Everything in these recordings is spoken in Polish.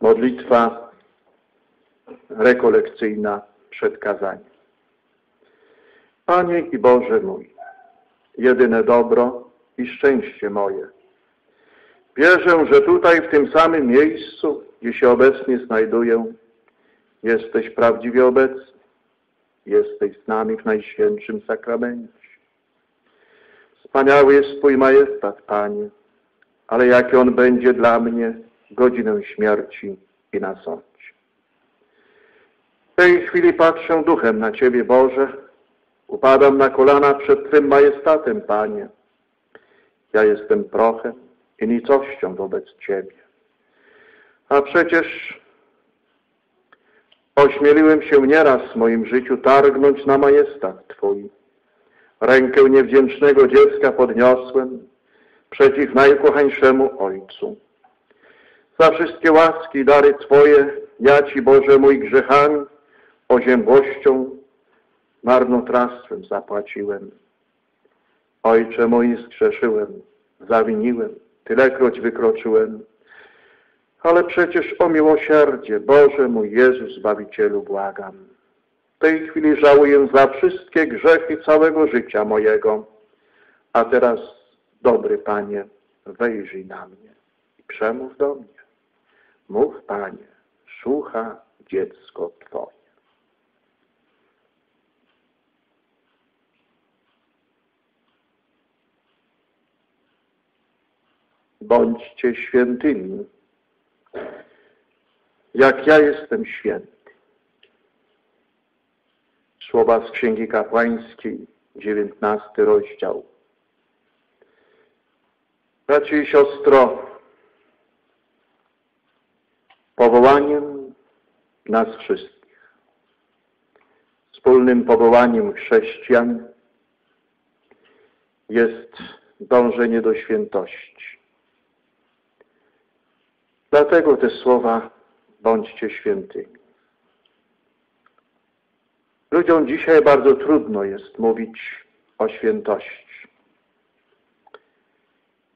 Modlitwa rekolekcyjna przed kazaniem. Panie i Boże mój, jedyne dobro i szczęście moje. Wierzę, że tutaj w tym samym miejscu, gdzie się obecnie znajduję, jesteś prawdziwie obecny. Jesteś z nami w Najświętszym Sakramencie. Wspaniały jest Twój majestat, Panie, ale jaki On będzie dla mnie godzinę śmierci i na sądzie. W tej chwili patrzę duchem na Ciebie, Boże, upadam na kolana przed Twym majestatem, Panie. Ja jestem prochem i nicością wobec Ciebie. A przecież ośmieliłem się nieraz w moim życiu targnąć na majestat Twój. Rękę niewdzięcznego dziecka podniosłem przeciw najukochańszemu Ojcu. Za wszystkie łaski i dary Twoje ja Ci, Boże mój, grzechami, oziębłością, marnotrawstwem zapłaciłem. Ojcze mój, zgrzeszyłem, zawiniłem, tylekroć wykroczyłem. Ale przecież o miłosierdzie, Boże mój Jezus, Zbawicielu, błagam. W tej chwili żałuję za wszystkie grzechy całego życia mojego. A teraz, dobry Panie, wejrzyj na mnie i przemów do mnie. Mów, Panie, słucha dziecko Twoje. Bądźcie świętymi, jak ja jestem święty. Słowa z Księgi Kapłańskiej, dziewiętnasty rozdział. Bracie i siostro, powołaniem nas wszystkich, wspólnym powołaniem chrześcijan jest dążenie do świętości. Dlatego te słowa bądźcie świętymi. Ludziom dzisiaj bardzo trudno jest mówić o świętości.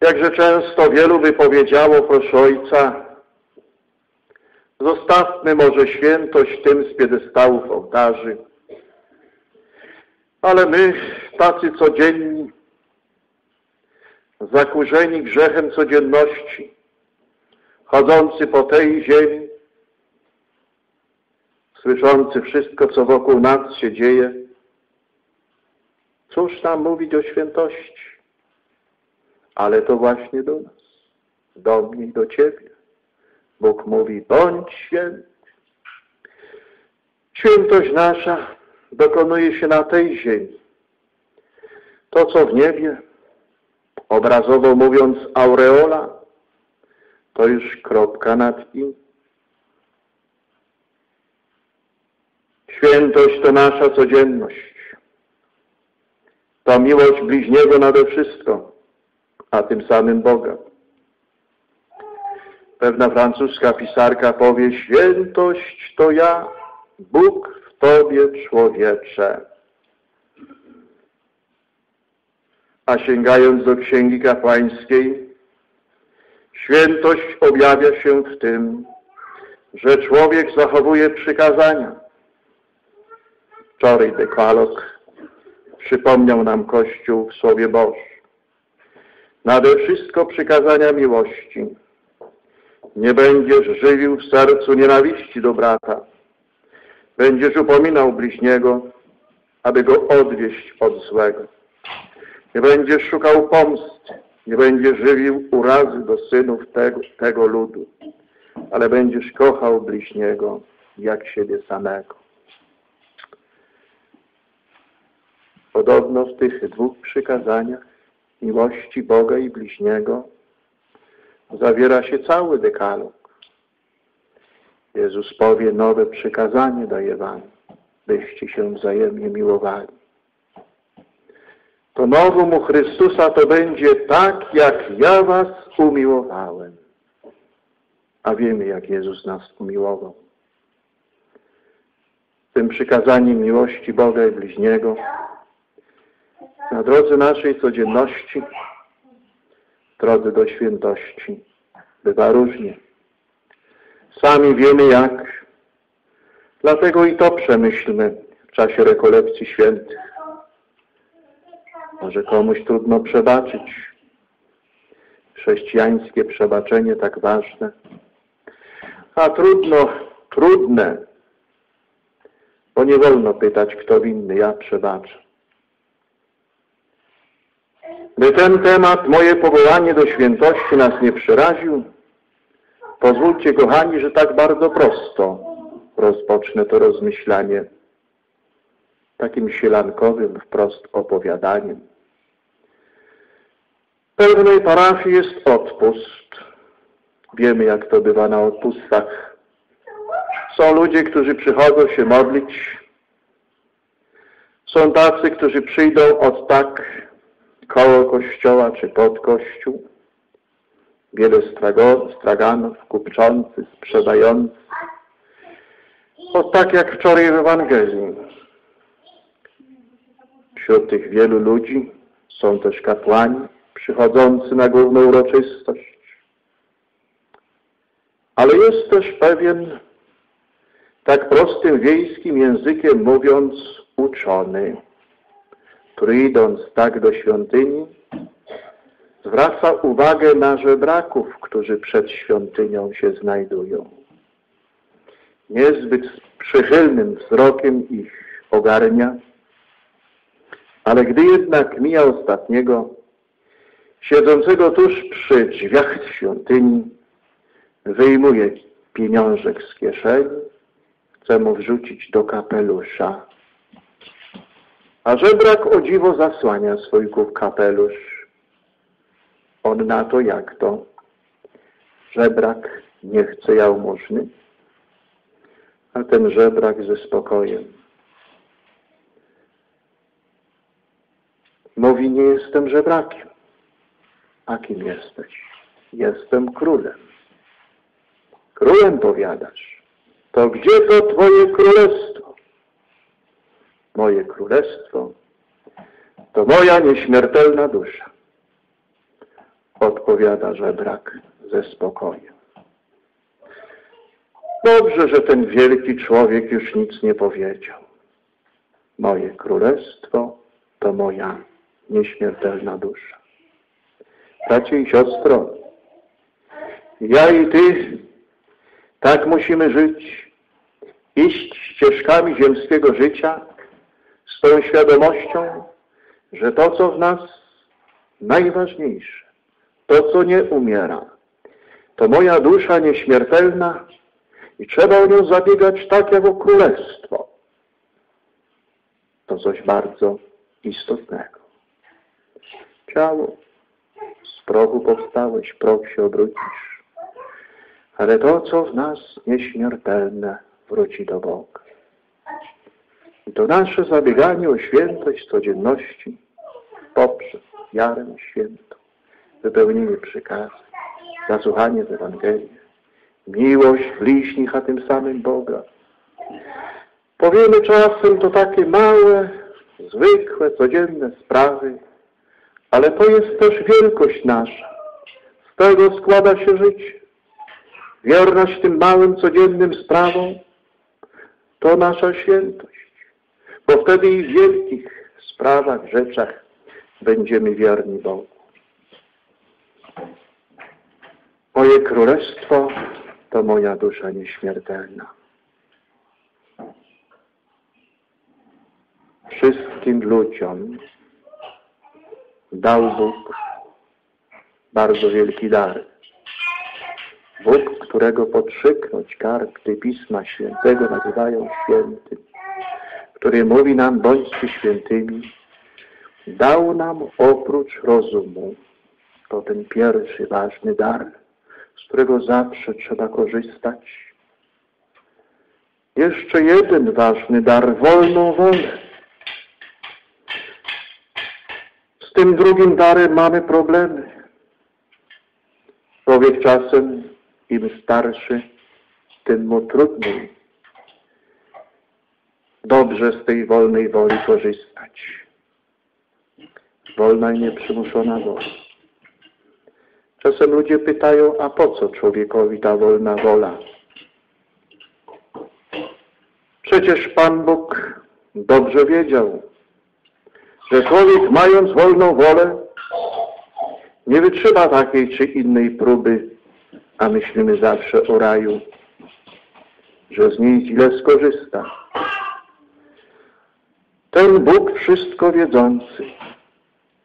Jakże często wielu wypowiedziało, proszę Ojca, zostawmy może świętość tym z piedestałów ołtarzy, ale my, tacy codzienni, zakurzeni grzechem codzienności, chodzący po tej ziemi, słyszący wszystko, co wokół nas się dzieje, cóż nam mówić o świętości? Ale to właśnie do nas, do mnie i do Ciebie. Bóg mówi, bądź święty. Świętość nasza dokonuje się na tej ziemi. To, co w niebie, obrazowo mówiąc aureola, to już kropka nad i. Świętość to nasza codzienność. To miłość bliźniego nade wszystko, a tym samym Boga. Pewna francuska pisarka powie, świętość to ja, Bóg w Tobie człowiecze. A sięgając do Księgi Kapłańskiej, świętość objawia się w tym, że człowiek zachowuje przykazania. Wczoraj dekalog przypomniał nam Kościół w Słowie Bożym. Nade wszystko przykazania miłości. Nie będziesz żywił w sercu nienawiści do brata. Będziesz upominał bliźniego, aby go odwieść od złego. Nie będziesz szukał pomsty, nie będziesz żywił urazy do synów tego, tego ludu, ale będziesz kochał bliźniego jak siebie samego. Podobno w tych dwóch przykazaniach miłości Boga i bliźniego zawiera się cały dekalog. Jezus powie, nowe przykazanie daje wam, byście się wzajemnie miłowali. To nowum u Chrystusa to będzie tak, jak ja was umiłowałem. A wiemy, jak Jezus nas umiłował. Tym przykazaniem miłości Boga i bliźniego na drodze naszej codzienności, drodze do świętości, bywa różnie. Sami wiemy jak. Dlatego i to przemyślmy w czasie rekolekcji świętych. Może komuś trudno przebaczyć. Chrześcijańskie przebaczenie tak ważne. A trudno, trudne, bo nie wolno pytać, kto winny, ja przebaczę. By ten temat, moje powołanie do świętości nas nie przeraził, pozwólcie, kochani, że tak bardzo prosto rozpocznę to rozmyślanie takim sielankowym wprost opowiadaniem. W pewnej parafii jest odpust. Wiemy, jak to bywa na odpustach. Są ludzie, którzy przychodzą się modlić. Są tacy, którzy przyjdą od tak koło kościoła czy pod kościół. Wiele straganów, kupczących, sprzedających. O tak jak wczoraj w Ewangelii. Wśród tych wielu ludzi są też kapłani przychodzący na główną uroczystość. Ale jest też pewien, tak prostym wiejskim językiem mówiąc, uczony, idąc tak do świątyni, zwraca uwagę na żebraków, którzy przed świątynią się znajdują. Niezbyt przychylnym wzrokiem ich ogarnia, ale gdy jednak mija ostatniego, siedzącego tuż przy drzwiach świątyni, wyjmuje pieniążek z kieszeni, chce mu wrzucić do kapelusza. A żebrak o dziwo zasłania swójków kapelusz. On na to jak to? Żebrak nie chce jałmużny, a ten żebrak ze spokojem. Mówi, nie jestem żebrakiem. A kim jesteś? Jestem królem. Królem powiadasz. To gdzie to Twoje królestwo? Moje królestwo to moja nieśmiertelna dusza. Odpowiada żebrak ze spokojem. Dobrze, że ten wielki człowiek już nic nie powiedział. Moje królestwo to moja nieśmiertelna dusza. Bracie i siostro, ja i Ty tak musimy żyć, iść ścieżkami ziemskiego życia z tą świadomością, że to, co w nas najważniejsze, to, co nie umiera, to moja dusza nieśmiertelna i trzeba o nią zabiegać tak jak o królestwo. To coś bardzo istotnego. Ciało, z prochu powstałeś, proch się obrócisz. Ale to, co w nas nieśmiertelne, wróci do Boga. I to nasze zabieganie o świętość codzienności poprzez wiarę świętą, wypełnienie przykazu, zasłuchanie z Ewangelii, miłość bliźnich, a tym samym Boga. Powiemy czasem to takie małe, zwykłe, codzienne sprawy, ale to jest też wielkość nasza. Z tego składa się życie. Wierność tym małym, codziennym sprawom to nasza świętość. Bo wtedy i w wielkich sprawach, rzeczach będziemy wierni Bogu. Moje królestwo to moja dusza nieśmiertelna. Wszystkim ludziom dał Bóg bardzo wielki dar. Bóg, którego podszyknąć karty Pisma Świętego nazywają świętym, który mówi nam, bądźcie świętymi, dał nam oprócz rozumu, to ten pierwszy ważny dar, z którego zawsze trzeba korzystać. Jeszcze jeden ważny dar, wolną wolę. Z tym drugim darem mamy problemy. Człowiek czasem im starszy, tym mu trudniej dobrze z tej wolnej woli korzystać. Wolna i nieprzymuszona wola. Czasem ludzie pytają, a po co człowiekowi ta wolna wola? Przecież Pan Bóg dobrze wiedział, że człowiek mając wolną wolę nie wytrzyma takiej czy innej próby, a myślimy zawsze o raju, że z niej źle skorzysta. Ten Bóg wszystko wiedzący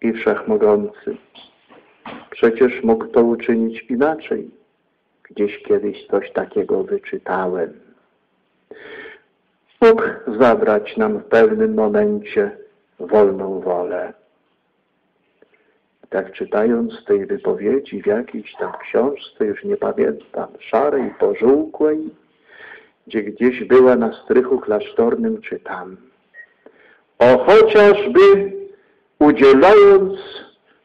i wszechmogący przecież mógł to uczynić inaczej. Gdzieś kiedyś coś takiego wyczytałem. Mógł zabrać nam w pewnym momencie wolną wolę. Tak czytając tej wypowiedzi w jakiejś tam książce, już nie pamiętam, szarej, pożółkłej, gdzie gdzieś była na strychu klasztornym, czytam. O chociażby udzielając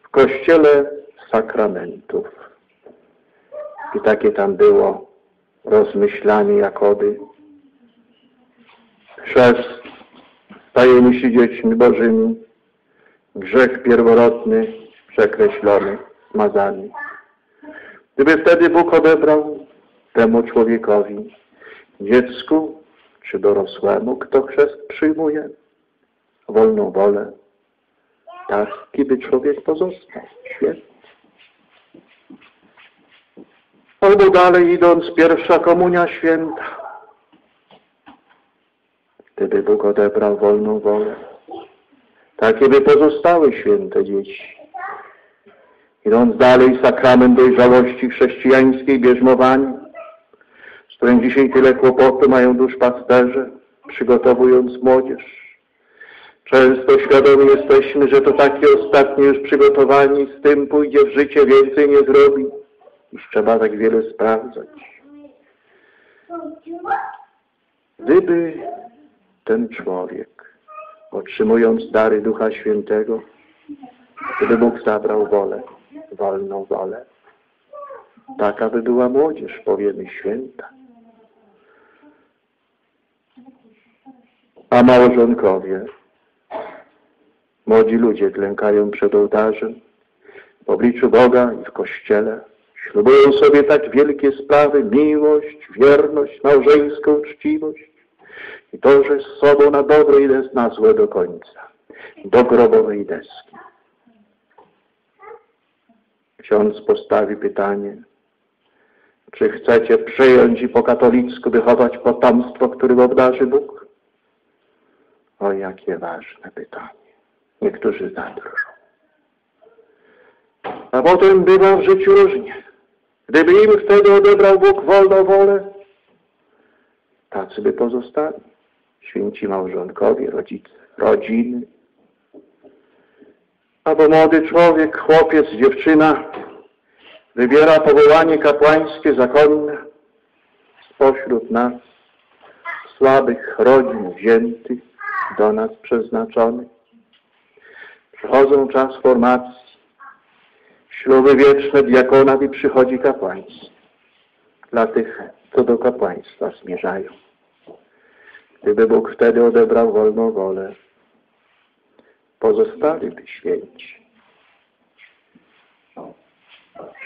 w kościele sakramentów. I takie tam było rozmyślanie jakoby. Chrzest stajemy się dziećmi Bożymi, grzech pierworodny przekreślony, smazany. Gdyby wtedy Bóg odebrał temu człowiekowi, dziecku czy dorosłemu, kto chrzest przyjmuje, wolną wolę, tak, kiedy człowiek pozostał świetny. Albo dalej idąc, pierwsza komunia święta. Gdyby Bóg odebrał wolną wolę, takie by pozostały święte dzieci. Idąc dalej, sakrament dojrzałości chrześcijańskiej, bierzmowanie, z którym dzisiaj tyle kłopotu mają duszpasterze, przygotowując młodzież. Często świadomi jesteśmy, że to takie ostatnie już przygotowanie z tym pójdzie w życie, więcej nie zrobi. Już trzeba tak wiele sprawdzać. Gdyby ten człowiek, otrzymując dary Ducha Świętego, gdyby Bóg zabrał wolę, wolną wolę, taka by była młodzież, powiemy święta. A małżonkowie, młodzi ludzie klękają przed ołtarzem, w obliczu Boga i w Kościele, Ślubują sobie tak wielkie sprawy, miłość, wierność, małżeńską uczciwość i to, że z sobą na dobre idę na złe do końca, do grobowej deski. Ksiądz postawi pytanie, czy chcecie przyjąć i po katolicku wychować potomstwo, którym obdarzy Bóg? O, jakie ważne pytanie. Niektórzy zadrżą. A potem bywa w życiu różnie. Gdyby im wtedy odebrał Bóg wolną wolę, tacy by pozostali. Święci małżonkowie, rodzice, rodziny. Albo młody człowiek, chłopiec, dziewczyna wybiera powołanie kapłańskie, zakonne spośród nas, słabych rodzin wziętych, do nas przeznaczonych. Przychodzą czas formacji, śluby wieczne diakonat i przychodzi kapłaństwo. Dla tych, co do kapłaństwa zmierzają. Gdyby Bóg wtedy odebrał wolną wolę, pozostaliby święci.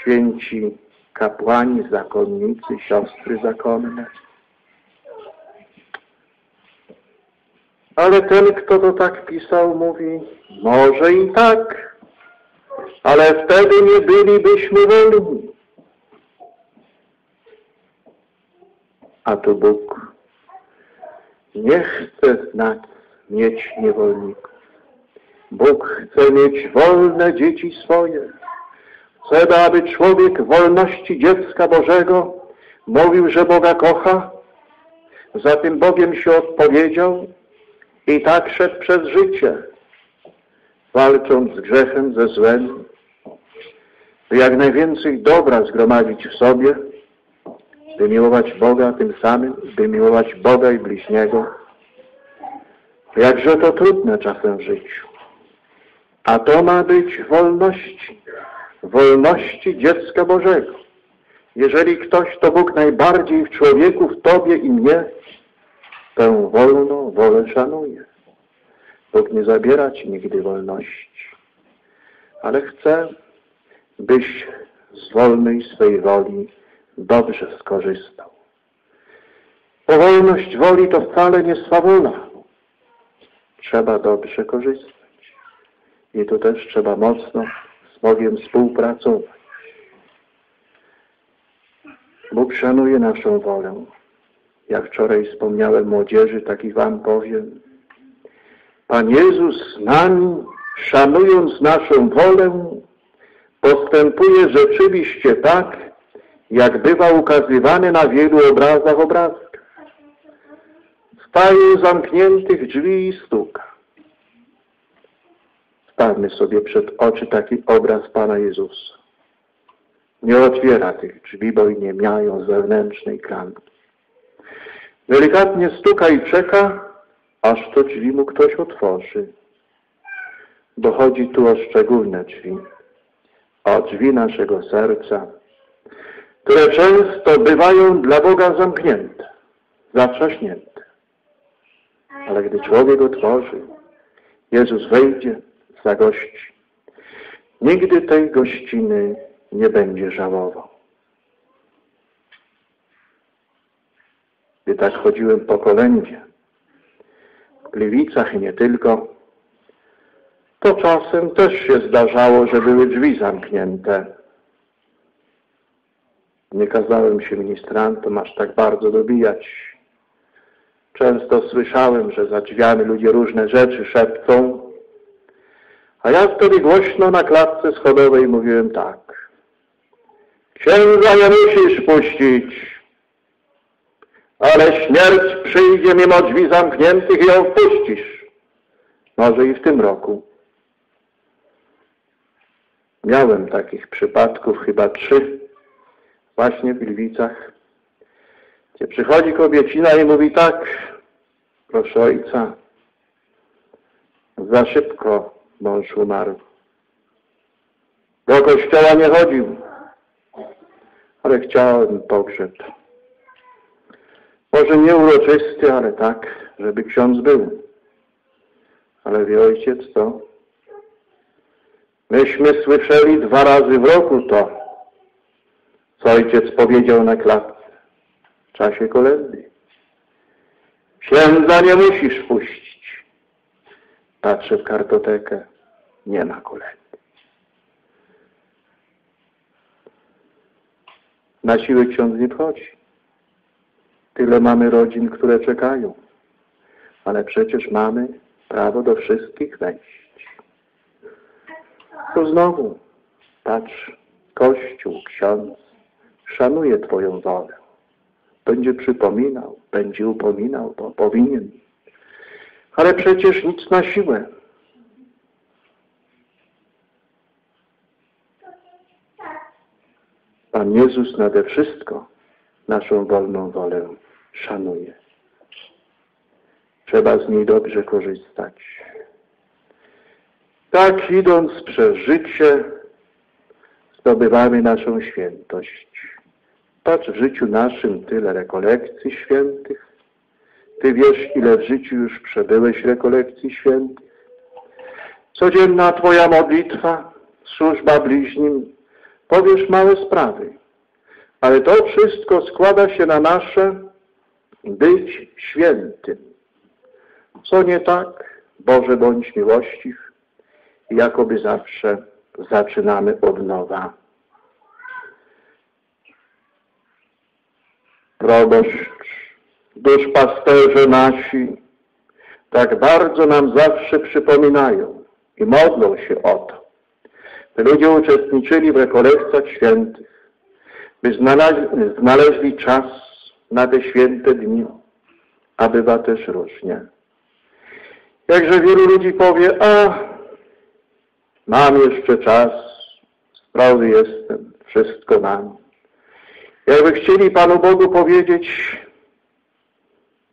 Święci kapłani, zakonnicy, siostry zakonne. Ale ten, kto to tak pisał, mówi, może i tak, ale wtedy nie bylibyśmy wolni. A tu Bóg nie chce z nas mieć niewolników. Bóg chce mieć wolne dzieci swoje. Chce, aby człowiek wolności dziecka Bożego mówił, że Boga kocha, za tym Bogiem się odpowiedział i tak szedł przez życie, walcząc z grzechem, ze złem, by jak najwięcej dobra zgromadzić w sobie, by miłować Boga tym samym, by miłować Boga i bliźniego. Jakże to trudne czasem w życiu. A to ma być wolności, wolności dziecka Bożego. Jeżeli ktoś to Bóg najbardziej w człowieku, w Tobie i mnie, tę wolną wolę szanuje. Bóg nie zabiera Ci nigdy wolności, ale chce, byś z wolnej swej woli dobrze skorzystał. Bo wolność woli to wcale nie swawola. Trzeba dobrze korzystać. I tu też trzeba mocno z Bogiem współpracować. Bóg szanuje naszą wolę. Jak wczoraj wspomniałem młodzieży, tak i wam powiem. Pan Jezus z nami, szanując naszą wolę, postępuje rzeczywiście tak, jak bywa ukazywany na wielu obrazach obrazkach. Staje zamkniętych drzwi i stuka. Stawmy sobie przed oczy taki obraz Pana Jezusa. Nie otwiera tych drzwi, bo i nie mają zewnętrznej klamki. Delikatnie stuka i czeka, aż to drzwi mu ktoś otworzy. Dochodzi tu o szczególne drzwi, o drzwi naszego serca, które często bywają dla Boga zamknięte, zatrzaśnięte. Ale gdy człowiek otworzy, Jezus wejdzie, zagości. Nigdy tej gościny nie będzie żałował. Gdy tak chodziłem po kolędzie, w Gliwicach i nie tylko, to czasem też się zdarzało, że były drzwi zamknięte. Nie kazałem się ministrantom aż tak bardzo dobijać. Często słyszałem, że za drzwiami ludzie różne rzeczy szepcą, a ja wtedy głośno na klatce schodowej mówiłem tak. Księdza nie musisz puścić, ale śmierć przyjdzie mimo drzwi zamkniętych i ją wpuścisz. Może i w tym roku. Miałem takich przypadków chyba trzy właśnie w Gliwicach, gdzie przychodzi kobiecina i mówi tak, proszę ojca, za szybko mąż umarł. Do kościoła nie chodził, ale chciałem pogrzeb. Może nie uroczysty, ale tak, żeby ksiądz był. Ale wie ojciec co? Myśmy słyszeli dwa razy w roku to, co ojciec powiedział na klatce w czasie kolendy. Księdza nie musisz puścić. Patrzę w kartotekę. Nie ma kolendy. Na siłę ksiądz nie wchodzi. Tyle mamy rodzin, które czekają. Ale przecież mamy prawo do wszystkich wejść. To znowu, patrz, Kościół, ksiądz szanuje Twoją wolę. Będzie przypominał, będzie upominał, bo powinien. Ale przecież nic na siłę. Pan Jezus nade wszystko naszą wolną wolę szanuje. Trzeba z niej dobrze korzystać. Tak idąc przez życie zdobywamy naszą świętość. Patrz w życiu naszym tyle rekolekcji świętych. Ty wiesz, ile w życiu już przebyłeś rekolekcji świętych. Codzienna Twoja modlitwa, służba bliźnim, powiesz małe sprawy. Ale to wszystko składa się na nasze być świętym. Co nie tak? Boże, bądź miłościw. Jakoby zawsze zaczynamy od nowa. Proboszcz, duszpasterze nasi, tak bardzo nam zawsze przypominają i modlą się o to, by ludzie uczestniczyli w rekolekcjach świętych, by znaleźli, znaleźli czas na te święte dni, a bywa też różnie. Jakże wielu ludzi powie, a mam jeszcze czas, zdrowy jestem, wszystko mam. Jakby chcieli Panu Bogu powiedzieć,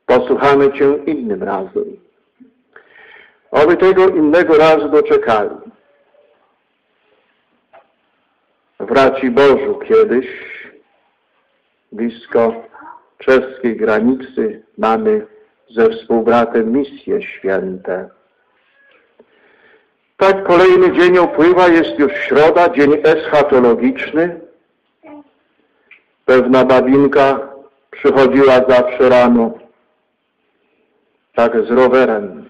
posłuchamy Cię innym razem. Oby tego innego razu doczekali. W Raci Bożu kiedyś, blisko czeskiej granicy, mamy ze współbratem misje święte. Tak kolejny dzień upływa, jest już środa, dzień eschatologiczny. Pewna babinka przychodziła zawsze rano, tak z rowerem,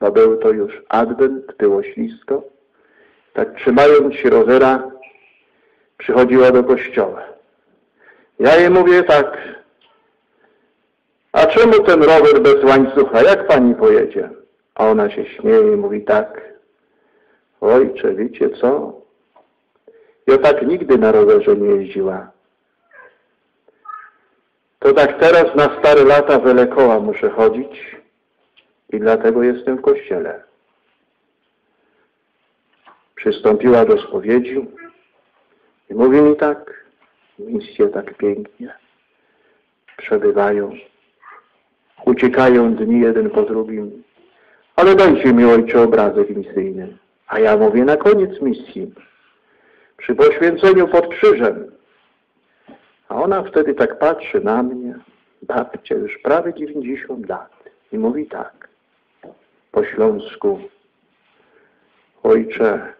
bo był to już adwent, było ślisko, tak trzymając się rowera, przychodziła do kościoła. Ja jej mówię tak, a czemu ten rower bez łańcucha? Jak pani pojedzie? A ona się śmieje i mówi tak, ojcze, wiecie co? Ja tak nigdy na rowerze nie jeździła. To tak teraz na stare lata wiele koła muszę chodzić i dlatego jestem w kościele. Przystąpiła do spowiedzi i mówi mi tak, misje tak pięknie przebywają, uciekają dni jeden po drugim, ale dajcie mi ojcze obrazek misyjny. A ja mówię na koniec misji, przy poświęceniu pod krzyżem. A ona wtedy tak patrzy na mnie, babcia już prawie 90 lat. I mówi tak, po śląsku, ojcze,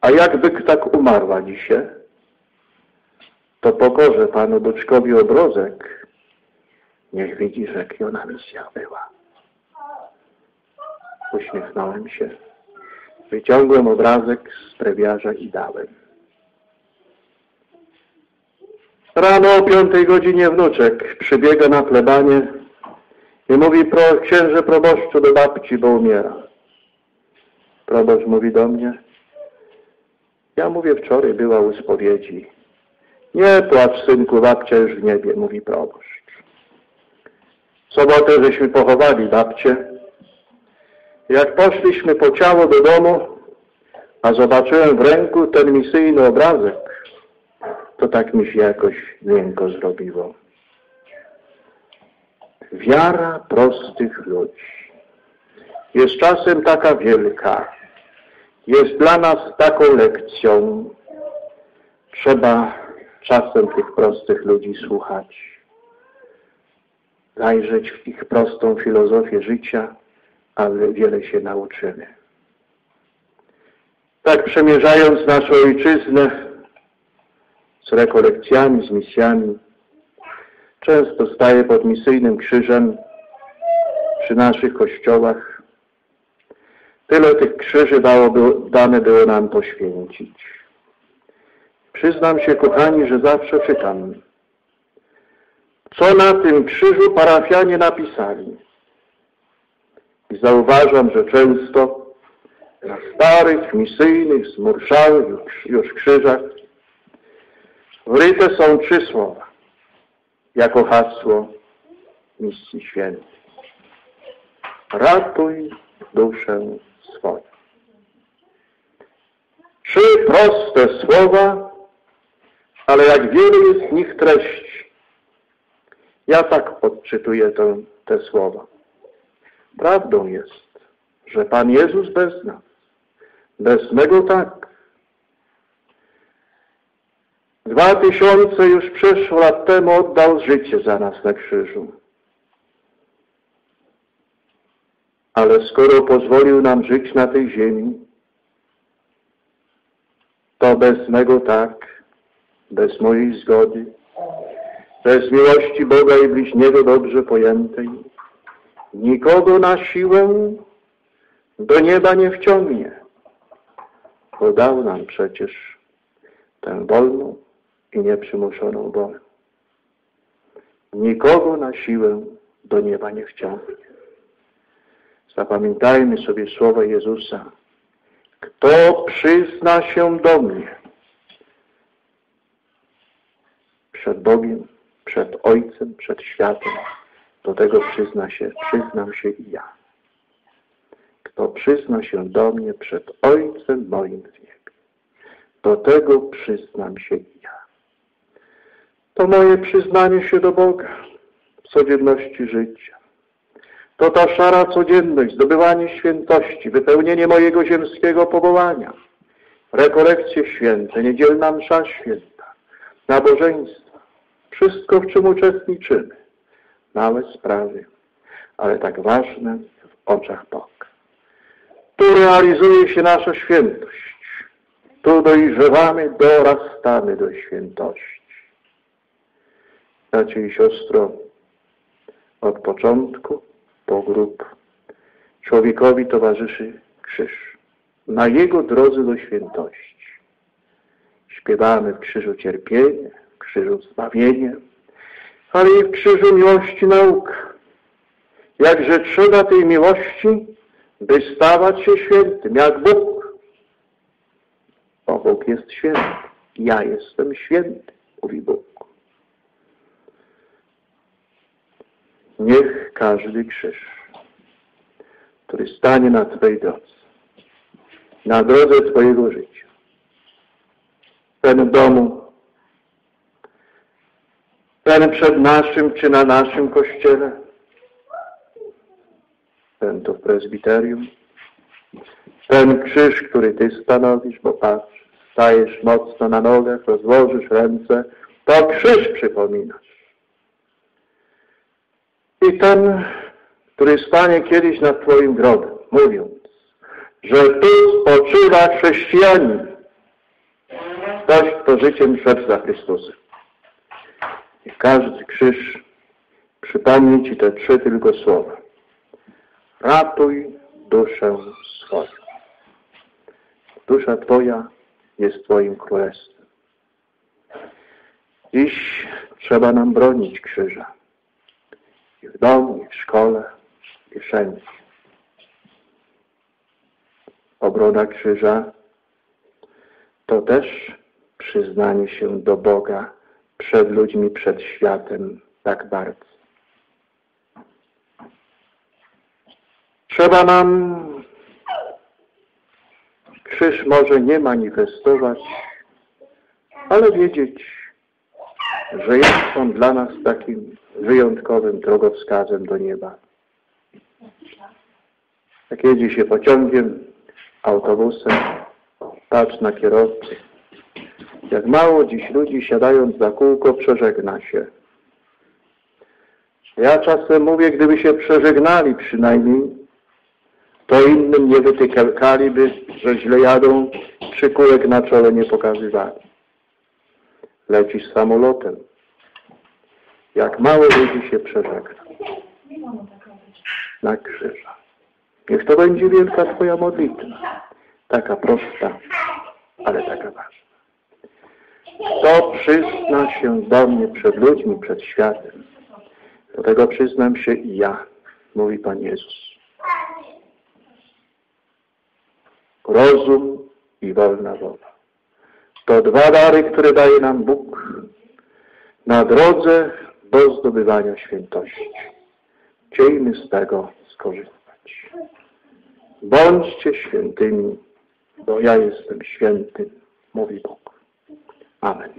a jakby tak umarła dzisiaj, to pokorze Panu Boczkowi obrozek, niech widzi, że ona misja była. Uśmiechnąłem się. Wyciągłem obrazek z prewiarza i dałem. Rano o piątej godzinie wnuczek przybiega na plebanie i mówi pro, księże proboszczu do babci, bo umiera. Proboszcz mówi do mnie, ja mówię, wczoraj była u spowiedzi. Nie płacz, synku, babcia już w niebie, mówi proboszcz. W sobotę żeśmy pochowali babcię. Jak poszliśmy po ciało do domu, a zobaczyłem w ręku ten misyjny obrazek, to tak mi się jakoś miękko zrobiło. Wiara prostych ludzi jest czasem taka wielka, jest dla nas taką lekcją. Trzeba czasem tych prostych ludzi słuchać, zajrzeć w ich prostą filozofię życia, ale wiele się nauczymy. Tak przemierzając naszą ojczyznę z rekolekcjami, z misjami, często staję pod misyjnym krzyżem przy naszych kościołach. Tyle tych krzyży dało, dane było nam poświęcić. Przyznam się, kochani, że zawsze czytam, co na tym krzyżu parafianie napisali. I zauważam, że często na starych, misyjnych, zmurszałych już krzyżach wryte są trzy słowa jako hasło misji świętej. Ratuj duszę swoją. Trzy proste słowa, ale jak wiele jest w nich treści. Ja tak odczytuję te, te słowa. Prawdą jest, że Pan Jezus bez nas, bez mego tak, dwa tysiące już przeszło lat temu oddał życie za nas na krzyżu. Ale skoro pozwolił nam żyć na tej ziemi, to bez mego tak bez mojej zgody, bez miłości Boga i bliźniego dobrze pojętej, nikogo na siłę do nieba nie wciągnie. Podał nam przecież tę wolną i nieprzymuszoną wolę. Nikogo na siłę do nieba nie wciągnie. Zapamiętajmy sobie słowa Jezusa. Kto przyzna się do mnie, przed Bogiem, przed Ojcem, przed światem. Do tego przyzna się, przyznam się i ja. Kto przyzna się do mnie przed Ojcem moim w niebie. Do tego przyznam się i ja. To moje przyznanie się do Boga w codzienności życia. To ta szara codzienność, zdobywanie świętości, wypełnienie mojego ziemskiego powołania, rekolekcje święte, niedzielna msza święta, nabożeństwo, wszystko, w czym uczestniczymy. Małe sprawy, ale tak ważne w oczach Boga. Tu realizuje się nasza świętość. Tu dojrzewamy, dorastamy do świętości. bracie i siostro, od początku po grób człowiekowi towarzyszy krzyż. Na jego drodze do świętości. Śpiewamy w krzyżu cierpienie, krzyżu zbawienie, ale i w krzyżu miłości nauk. Jakże trzeba tej miłości, by stawać się świętym, jak Bóg. Bo Bóg jest święty. Ja jestem święty, mówi Bóg. Niech każdy krzyż, który stanie na Twojej drodze, na drodze Twojego życia, ten domu, ten przed naszym czy na naszym kościele, ten to w prezbiterium, ten krzyż, który Ty stanowisz, bo patrz, stajesz mocno na nogach, rozłożysz ręce, to krzyż przypominasz. I ten, który stanie kiedyś nad Twoim grobem, mówiąc, że tu spoczywa chrześcijanin, ktoś, kto życiem szedł za Chrystusem. I każdy krzyż przypomni Ci te trzy tylko słowa. Ratuj duszę swoją. Dusza Twoja jest Twoim królestwem. Dziś trzeba nam bronić krzyża. I w domu, i w szkole, i wszędzie. Obrona krzyża to też przyznanie się do Boga przed ludźmi, przed światem tak bardzo. Trzeba nam krzyż może nie manifestować, ale wiedzieć, że jest on dla nas takim wyjątkowym drogowskazem do nieba. Jak jedzie się pociągiem, autobusem, patrz na kierowcę. Jak mało dziś ludzi siadając za kółko przeżegna się. Ja czasem mówię, gdyby się przeżegnali przynajmniej, to innym nie wytykaliby, że źle jadą, kółek na czole nie pokazywali. Lecisz samolotem. Jak mało ludzi się przeżegna na krzyża. Niech to będzie wielka Twoja modlitwa. Taka prosta, ale taka ważna. Kto przyzna się do mnie przed ludźmi, przed światem, do tego przyznam się i ja, mówi Pan Jezus. Rozum i wolna wola. To dwa dary, które daje nam Bóg na drodze do zdobywania świętości. Chciejmy z tego skorzystać. Bądźcie świętymi, bo ja jestem święty, mówi Bóg. Amen.